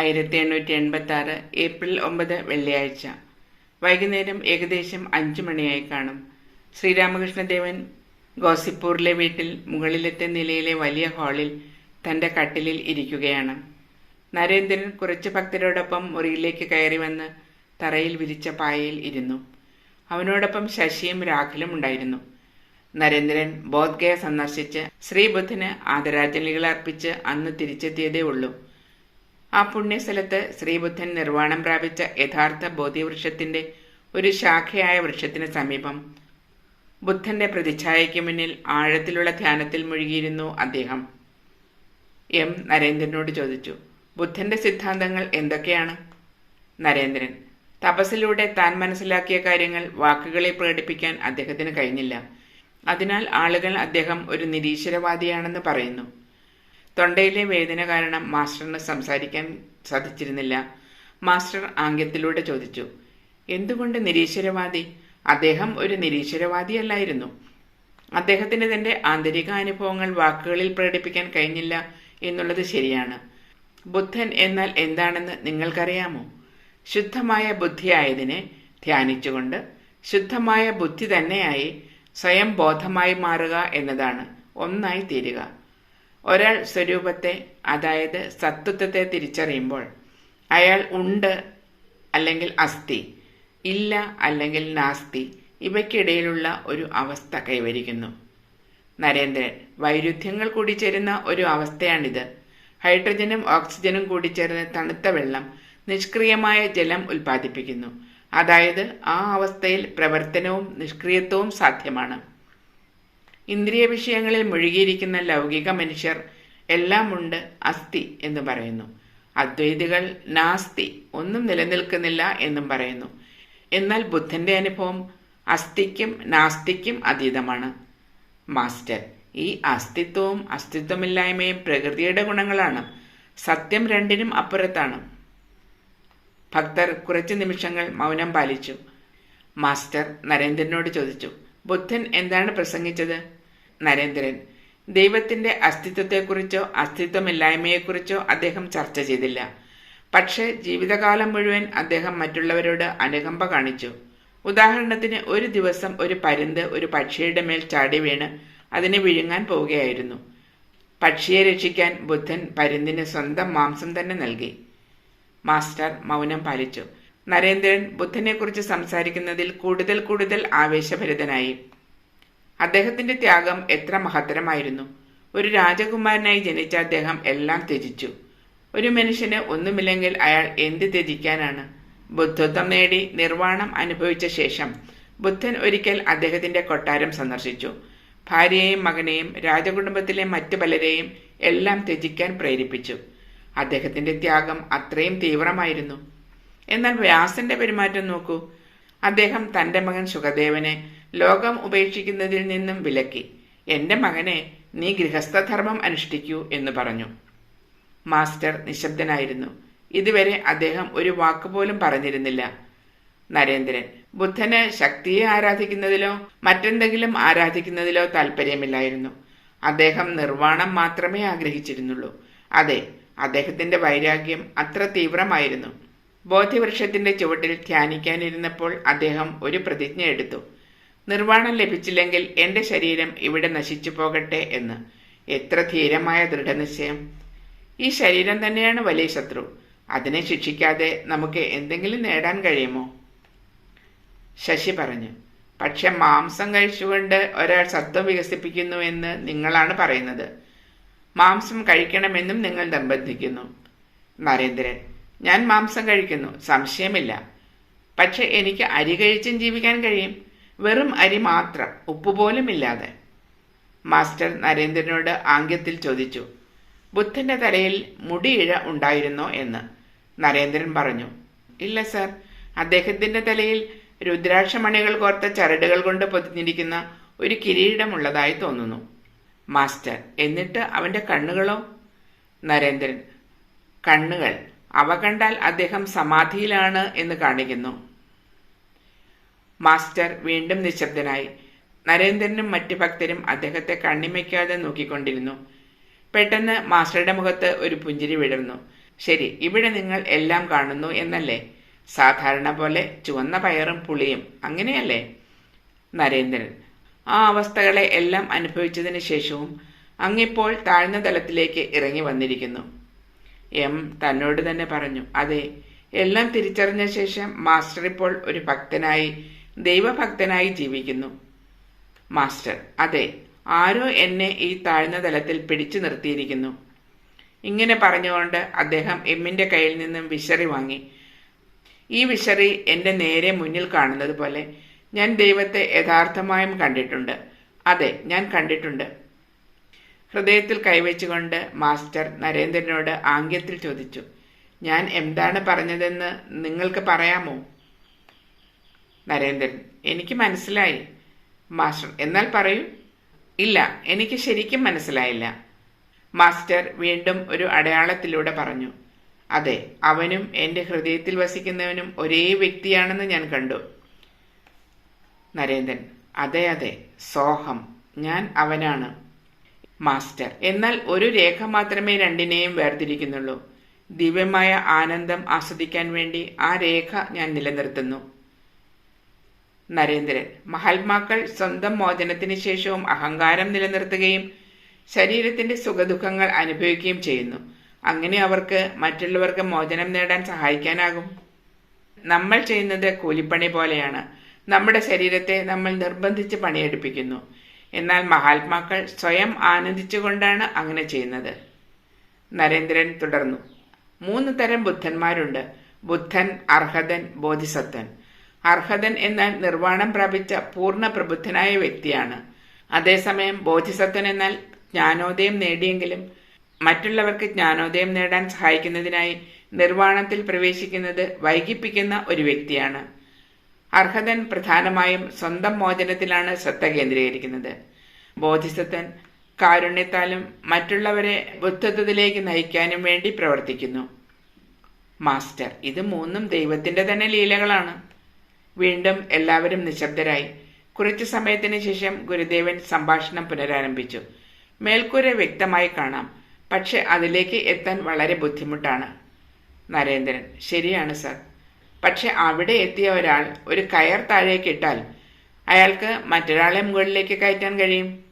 ആയിരത്തി എണ്ണൂറ്റി എൺപത്തി ആറ് ഏപ്രിൽ ഒമ്പത് വെള്ളിയാഴ്ച. വൈകുന്നേരം ഏകദേശം അഞ്ചു മണിയായി കാണും. ശ്രീരാമകൃഷ്ണദേവൻ ഗോസിപ്പൂരിലെ വീട്ടിൽ മുകളിലത്തെ നിലയിലെ വലിയ ഹാളിൽ തന്റെ കട്ടിലിൽ ഇരിക്കുകയാണ്. നരേന്ദ്രൻ കുറച്ച് ഭക്തരോടൊപ്പം മുറിയിലേക്ക് കയറി വന്ന് തറയിൽ വിരിച്ച പായയിൽ ഇരുന്നു. അവനോടൊപ്പം ശശിയും രാഖിലും ഉണ്ടായിരുന്നു. നരേന്ദ്രൻ ബോധ്ഗയ സന്ദർശിച്ച് ശ്രീബുദ്ധന് ആദരാഞ്ജലികൾ അർപ്പിച്ച് അന്ന് തിരിച്ചെത്തിയതേ ഉള്ളൂ. ആ പുണ്യസ്ഥലത്ത് ശ്രീബുദ്ധൻ നിർവാണം പ്രാപിച്ച യഥാർത്ഥ ബോധിവൃക്ഷത്തിന്റെ ഒരു ശാഖയായ വൃക്ഷത്തിന് സമീപം ബുദ്ധന്റെ പ്രതിച്ഛായയ്ക്ക് മുന്നിൽ ആഴത്തിലുള്ള ധ്യാനത്തിൽ മുഴുകിയിരുന്നു അദ്ദേഹം. എം. നരേന്ദ്രനോട് ചോദിച്ചു ബുദ്ധന്റെ സിദ്ധാന്തങ്ങൾ എന്തൊക്കെയാണ്? നരേന്ദ്രൻ തപസ്സിലൂടെ താൻ മനസ്സിലാക്കിയ കാര്യങ്ങൾ വാക്കുകളിൽ പ്രകടിപ്പിക്കാൻ അദ്ദേഹത്തിന് കഴിഞ്ഞില്ല. അതിനാൽ ആളുകൾ അദ്ദേഹം ഒരു നിരീശ്വരവാദിയാണെന്ന് പറയുന്നു. തൊണ്ടയിലെ വേദന കാരണം മാസ്റ്ററിന് സംസാരിക്കാൻ സാധിച്ചിരുന്നില്ല. മാസ്റ്റർ ആംഗ്യത്തിലൂടെ ചോദിച്ചു എന്തുകൊണ്ട് നിരീശ്വരവാദി? അദ്ദേഹം ഒരു നിരീശ്വരവാദിയല്ലായിരുന്നു. അദ്ദേഹത്തിന് തന്റെ ആന്തരിക അനുഭവങ്ങൾ വാക്കുകളിൽ പ്രകടിപ്പിക്കാൻ കഴിഞ്ഞില്ല എന്നുള്ളത് ശരിയാണ്. ബുദ്ധൻ എന്നാൽ എന്താണെന്ന് നിങ്ങൾക്കറിയാമോ? ശുദ്ധമായ ബുദ്ധിയായതിനെ ധ്യാനിച്ചുകൊണ്ട് ശുദ്ധമായ ബുദ്ധി തന്നെയായി സ്വയം ബോധമായി മാറുക എന്നതാണ്. ഒന്നായി തീരുക. ഒരാൾ സ്വരൂപത്തെ അതായത് സത്വത്വത്തെ തിരിച്ചറിയുമ്പോൾ അയാൾ ഉണ്ട് അല്ലെങ്കിൽ അസ്ഥി ഇല്ല അല്ലെങ്കിൽ നാസ്തി ഇവയ്ക്കിടയിലുള്ള ഒരു അവസ്ഥ കൈവരിക്കുന്നു. നരേന്ദ്രൻ വൈരുദ്ധ്യങ്ങൾ കൂടിച്ചേരുന്ന ഒരു അവസ്ഥയാണിത്. ഹൈഡ്രജനും ഓക്സിജനും കൂടിച്ചേർന്ന് തണുത്ത വെള്ളം നിഷ്ക്രിയമായ ജലം ഉൽപ്പാദിപ്പിക്കുന്നു. അതായത് ആ അവസ്ഥയിൽ പ്രവർത്തനവും നിഷ്ക്രിയത്വവും സാധ്യമാണ്. ഇന്ദ്രിയ വിഷയങ്ങളിൽ മുഴുകിയിരിക്കുന്ന ലൗകിക മനുഷ്യർ എല്ലാമുണ്ട് അസ്ഥി എന്ന് പറയുന്നു. അദ്വൈതികൾ നാസ്തി ഒന്നും നിലനിൽക്കുന്നില്ല എന്നും പറയുന്നു. എന്നാൽ ബുദ്ധന്റെ അനുഭവം അസ്ഥിക്കും നാസ്തിക്കും അതീതമാണ്. മാസ്റ്റർ ഈ അസ്തിത്വവും അസ്തിത്വമില്ലായ്മയും പ്രകൃതിയുടെ ഗുണങ്ങളാണ്. സത്യം രണ്ടിനും അപ്പുറത്താണ്. ഭക്തർ കുറച്ച് നിമിഷങ്ങൾ മൗനം പാലിച്ചു. മാസ്റ്റർ നരേന്ദ്രനോട് ചോദിച്ചു ബുദ്ധൻ എന്താണ് പ്രസംഗിച്ചത്? നരേന്ദ്രൻ. ദൈവത്തിന്റെ അസ്തിത്വത്തെക്കുറിച്ചോ അസ്തിത്വമില്ലായ്മയെക്കുറിച്ചോ അദ്ദേഹം ചർച്ച ചെയ്തില്ല. പക്ഷേ ജീവിതകാലം മുഴുവൻ അദ്ദേഹം മറ്റുള്ളവരോട് അനുകമ്പ കാണിച്ചു. ഉദാഹരണത്തിന് ഒരു ദിവസം ഒരു പരുന്ത് ഒരു പക്ഷിയുടെ മേൽ ചാടി വീണ് അതിനെ വിഴുങ്ങാൻ പോവുകയായിരുന്നു. പക്ഷിയെ രക്ഷിക്കാൻ ബുദ്ധൻ പരുന്തിന് സ്വന്തം മാംസം തന്നെ നൽകി. മാസ്റ്റർ മൗനം പാലിച്ചു. നരേന്ദ്രൻ ബുദ്ധനെക്കുറിച്ച് സംസാരിക്കുന്നതിൽ കൂടുതൽ കൂടുതൽ ആവേശഭരിതനായി. അദ്ദേഹത്തിന്റെ ത്യാഗം എത്ര മഹത്തരമായിരുന്നു. ഒരു രാജകുമാരനായി ജനിച്ച അദ്ദേഹം എല്ലാം ത്യജിച്ചു. ഒരു മനുഷ്യന് ഒന്നുമില്ലെങ്കിൽ അയാൾ എന്ത് ത്യജിക്കാനാണ്? ബുദ്ധത്വം നേടി നിർവാണം അനുഭവിച്ച ശേഷം ബുദ്ധൻ ഒരിക്കൽ അദ്ദേഹത്തിന്റെ കൊട്ടാരം സന്ദർശിച്ചു. ഭാര്യയെയും മകനെയും രാജകുടുംബത്തിലെ മറ്റു പലരെയും എല്ലാം ത്യജിക്കാൻ പ്രേരിപ്പിച്ചു. അദ്ദേഹത്തിന്റെ ത്യാഗം അത്രയും തീവ്രമായിരുന്നു. എന്നാൽ വ്യാസന്റെ പെരുമാറ്റം നോക്കൂ. അദ്ദേഹം തന്റെ മകൻ സുഖദേവനെ ലോകം ഉപേക്ഷിക്കുന്നതിൽ നിന്നും വിലക്കി. എന്റെ മകനെ നീ ഗൃഹസ്ഥധർമ്മം അനുഷ്ഠിക്കൂ എന്ന് പറഞ്ഞു. മാസ്റ്റർ നിശബ്ദനായിരുന്നു. ഇതുവരെ അദ്ദേഹം ഒരു വാക്കുപോലും പറഞ്ഞിരുന്നില്ല. നരേന്ദ്രൻ ബുദ്ധന് ശക്തിയെ ആരാധിക്കുന്നതിലോ മറ്റെന്തെങ്കിലും ആരാധിക്കുന്നതിലോ താല്പര്യമില്ലായിരുന്നു അദ്ദേഹം നിർവാണം മാത്രമേ ആഗ്രഹിച്ചിരുന്നുള്ളൂ. അതെ അദ്ദേഹത്തിന്റെ വൈരാഗ്യം അത്ര തീവ്രമായിരുന്നു. ബോധ്യവൃക്ഷത്തിന്റെ ചുവട്ടിൽ ധ്യാനിക്കാനിരുന്നപ്പോൾ അദ്ദേഹം ഒരു പ്രതിജ്ഞ എടുത്തു നിർവാണം ലഭിച്ചില്ലെങ്കിൽ എന്റെ ശരീരം ഇവിടെ നശിച്ചു പോകട്ടെ എന്ന്. എത്ര ധീരമായ ദൃഢനിശ്ചയം. ഈ ശരീരം തന്നെയാണ് വലിയ ശത്രു. അതിനെ ശിക്ഷിക്കാതെ നമുക്ക് എന്തെങ്കിലും നേടാൻ കഴിയുമോ? ശശി പറഞ്ഞു പക്ഷെ മാംസം കഴിച്ചുകൊണ്ട് ഒരാൾ സത്വം വികസിപ്പിക്കുന്നു എന്ന് നിങ്ങളാണ് പറയുന്നത്. മാംസം കഴിക്കണമെന്നും നിങ്ങൾ നിർബന്ധിക്കുന്നു. നരേന്ദ്രൻ ഞാൻ മാംസം കഴിക്കുന്നു. സംശയമില്ല. പക്ഷെ എനിക്ക് അരി കഴിച്ചും ജീവിക്കാൻ കഴിയും. വെറും അരി മാത്രം ഉപ്പുപോലും ഇല്ലാതെ. മാസ്റ്റർ നരേന്ദ്രനോട് ആംഗ്യത്തിൽ ചോദിച്ചു ബുദ്ധന്റെ തലയിൽ മുടിയിഴ ഉണ്ടായിരുന്നോ? എന്ന്. നരേന്ദ്രൻ പറഞ്ഞു ഇല്ല സർ. അദ്ദേഹത്തിന്റെ തലയിൽ രുദ്രാക്ഷമണികൾ കോർത്ത ചരടുകൾ കൊണ്ട് പൊതിഞ്ഞിരിക്കുന്ന ഒരു കിരീടമുള്ളതായി തോന്നുന്നു. മാസ്റ്റർ എന്നിട്ട് അവന്റെ കണ്ണുകളോ? നരേന്ദ്രൻ കണ്ണുകൾ. അവ കണ്ടാൽ അദ്ദേഹം സമാധിയിലാണ് എന്ന് കാണിക്കുന്നു. മാസ്റ്റർ വീണ്ടും നിശബ്ദനായി. നരേന്ദ്രനും മറ്റു ഭക്തരും അദ്ദേഹത്തെ കണ്ണിമയ്ക്കാതെ നോക്കിക്കൊണ്ടിരുന്നു. പെട്ടെന്ന് മാസ്റ്ററുടെ മുഖത്ത് ഒരു പുഞ്ചിരി വിടർന്നു. ശരി ഇവിടെ നിങ്ങൾ എല്ലാം കാണുന്നു എന്നല്ലേ? സാധാരണ പോലെ ചുവന്ന പയറും പുളിയും അങ്ങനെയല്ലേ? നരേന്ദ്രൻ. ആ അവസ്ഥകളെ എല്ലാം അനുഭവിച്ചതിന് ശേഷവും അങ്ങിപ്പോൾ താഴ്ന്ന തലത്തിലേക്ക് ഇറങ്ങി വന്നിരിക്കുന്നു. എം തന്നോട് തന്നെ പറഞ്ഞു അതെ എല്ലാം തിരിച്ചറിഞ്ഞ ശേഷം മാസ്റ്റർ ഇപ്പോൾ ഒരു ഭക്തനായി ദൈവഭക്തനായി ജീവിക്കുന്നു. മാസ്റ്റർ അതെ ആരോ എന്നെ ഈ താഴ്ന്ന തലത്തിൽ പിടിച്ചു നിർത്തിയിരിക്കുന്നു. ഇങ്ങനെ പറഞ്ഞുകൊണ്ട് അദ്ദേഹം എമ്മിന്റെ കയ്യിൽ നിന്നും വിശറി വാങ്ങി. ഈ വിശറി എന്റെ നേരെ മുന്നിൽ കാണുന്നത് പോലെ ഞാൻ ദൈവത്തെ യഥാർത്ഥമായും കണ്ടിട്ടുണ്ട്. അതെ ഞാൻ കണ്ടിട്ടുണ്ട്. ഹൃദയത്തിൽ കൈവച്ചുകൊണ്ട് മാസ്റ്റർ നരേന്ദ്രനോട് ആംഗ്യത്തിൽ ചോദിച്ചു ഞാൻ എന്താണ് പറഞ്ഞതെന്ന് നിങ്ങൾക്ക് പറയാമോ? നരേന്ദ്രൻ. എനിക്ക് മനസ്സിലായി മാസ്റ്റർ. എന്നാൽ പറയൂ. ഇല്ല എനിക്ക് ശരിക്കും മനസ്സിലായില്ല. മാസ്റ്റർ വീണ്ടും ഒരു അടയാളത്തിലൂടെ പറഞ്ഞു. അതെ അവനും എന്റെ ഹൃദയത്തിൽ വസിക്കുന്നവനും ഒരേ വ്യക്തിയാണെന്ന് ഞാൻ കണ്ടു. നരേന്ദ്രൻ അതെ അതെ സോഹം. ഞാൻ അവനാണ്. മാസ്റ്റർ എന്നാൽ ഒരു രേഖ മാത്രമേ രണ്ടിനെയും വേർതിരിക്കുന്നുള്ളൂ. ദിവ്യമായ ആനന്ദം ആസ്വദിക്കാൻ വേണ്ടി ആ രേഖ ഞാൻ നിലനിർത്തുന്നു. നരേന്ദ്രൻ. മഹാത്മാക്കൾ സ്വന്തം മോചനത്തിന് ശേഷവും അഹങ്കാരം നിലനിർത്തുകയും ശരീരത്തിന്റെ സുഖദുഃഖങ്ങൾ അനുഭവിക്കുകയും ചെയ്യുന്നു. അങ്ങനെ അവർക്ക് മറ്റുള്ളവർക്ക് മോചനം നേടാൻ സഹായിക്കാനാകും. നമ്മൾ ചെയ്യുന്നത് കൂലിപ്പണി പോലെയാണ്. നമ്മുടെ ശരീരത്തെ നമ്മൾ നിർബന്ധിച്ച് പണിയെടുപ്പിക്കുന്നു. എന്നാൽ മഹാത്മാക്കൾ സ്വയം ആനന്ദിച്ചുകൊണ്ടാണ് അങ്ങനെ ചെയ്യുന്നത്. നരേന്ദ്രൻ തുടർന്നു. മൂന്ന് തരം ബുദ്ധന്മാരുണ്ട്. ബുദ്ധൻ അർഹതൻ ബോധിസത്വൻ അർഹതൻ എന്നാൽ നിർവാണം പ്രാപിച്ച പൂർണ പ്രബുദ്ധനായ വ്യക്തിയാണ്. അതേസമയം ബോധിസത്വൻ എന്നാൽ ജ്ഞാനോദയം നേടിയെങ്കിലും മറ്റുള്ളവർക്ക് ജ്ഞാനോദയം നേടാൻ സഹായിക്കുന്നതിനായി നിർവാണത്തിൽ പ്രവേശിക്കുന്നത് വൈകിപ്പിക്കുന്ന ഒരു വ്യക്തിയാണ്. അർഹതൻ പ്രധാനമായും സ്വന്തം മോചനത്തിലാണ് ശ്രദ്ധ കേന്ദ്രീകരിക്കുന്നത്. ബോധിസത്വൻ കാരുണ്യത്താലും മറ്റുള്ളവരെ ബുദ്ധത്വത്തിലേക്ക് നയിക്കാനും വേണ്ടി പ്രവർത്തിക്കുന്നു. മാസ്റ്റർ ഇത് മൂന്നും ദൈവത്തിന്റെ തന്നെ ലീലകളാണ്. വീണ്ടും എല്ലാവരും നിശബ്ദരായി. കുറച്ചു സമയത്തിന് ശേഷം ഗുരുദേവൻ സംഭാഷണം പുനരാരംഭിച്ചു. മേൽക്കൂര വ്യക്തമായി കാണാം. പക്ഷെ അതിലേക്ക് എത്താൻ വളരെ ബുദ്ധിമുട്ടാണ്. നരേന്ദ്രൻ ശരിയാണ് സർ. പക്ഷെ അവിടെ എത്തിയ ഒരാൾ ഒരു കയർ താഴേക്ക് ഇട്ടാൽ അയാൾക്ക് മറ്റൊരാളെ മുകളിലേക്ക് കയറ്റാൻ കഴിയും.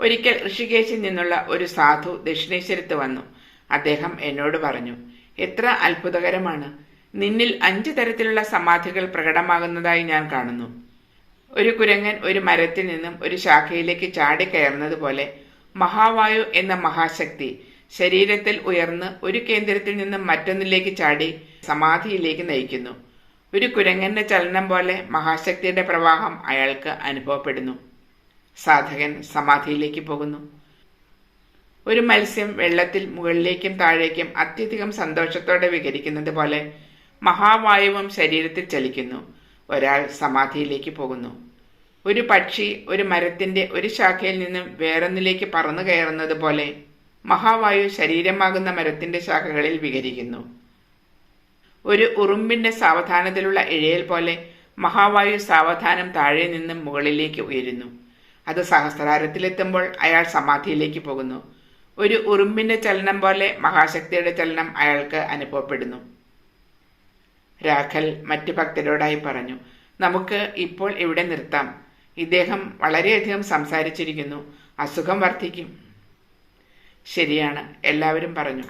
ഒരിക്കൽ ഋഷികേശിൽ നിന്നുള്ള ഒരു സാധു ദക്ഷിണേശ്വരത്ത് വന്നു. അദ്ദേഹം എന്നോട് പറഞ്ഞു എത്ര അത്ഭുതകരമാണ്. നിന്നിൽ അഞ്ചു തരത്തിലുള്ള സമാധികൾ പ്രകടമാകുന്നതായി ഞാൻ കാണുന്നു. ഒരു കുരങ്ങൻ ഒരു മരത്തിൽ നിന്നും ഒരു ശാഖയിലേക്ക് ചാടി കയറുന്നത് പോലെ മഹാവായു എന്ന മഹാശക്തി ശരീരത്തിൽ ഉയർന്ന് ഒരു കേന്ദ്രത്തിൽ നിന്നും മറ്റൊന്നിലേക്ക് ചാടി സമാധിയിലേക്ക് നയിക്കുന്നു. ഒരു കുരങ്ങന്റെ ചലനം പോലെ മഹാശക്തിയുടെ പ്രവാഹം അയാൾക്ക് അനുഭവപ്പെടുന്നു. സാധകൻ സമാധിയിലേക്ക് പോകുന്നു. ഒരു മത്സ്യം വെള്ളത്തിൽ മുകളിലേക്കും താഴേക്കും അത്യധികം സന്തോഷത്തോടെ വിഹരിക്കുന്നത് പോലെ മഹാവായുവും ശരീരത്തിൽ ചലിക്കുന്നു. ഒരാൾ സമാധിയിലേക്ക് പോകുന്നു. ഒരു പക്ഷി ഒരു മരത്തിന്റെ ഒരു ശാഖയിൽ നിന്നും വേറൊന്നിലേക്ക് പറന്നു കയറുന്നത് പോലെ മഹാവായു ശരീരമാകുന്ന മരത്തിന്റെ ശാഖകളിൽ വികരിക്കുന്നു ഒരു ഉറുമ്പിന്റെ സാവധാനത്തിലുള്ള ഇഴയൽ പോലെ മഹാവായു സാവധാനം താഴെ നിന്നും മുകളിലേക്ക് ഉയരുന്നു. അത് സഹസ്രാരത്തിലെത്തുമ്പോൾ അയാൾ സമാധിയിലേക്ക് പോകുന്നു. ഒരു ഉറുമ്പിന്റെ ചലനം പോലെ മഹാശക്തിയുടെ ചലനം അയാൾക്ക് അനുഭവപ്പെടുന്നു. രാഖൽ മറ്റു ഭക്തരോടായി പറഞ്ഞു നമുക്ക് ഇപ്പോൾ ഇവിടെ നിർത്താം. ഇദ്ദേഹം വളരെയധികം സംസാരിച്ചിരിക്കുന്നു. അസുഖം വർദ്ധിക്കും. ശരിയാണ് എല്ലാവരും പറഞ്ഞു.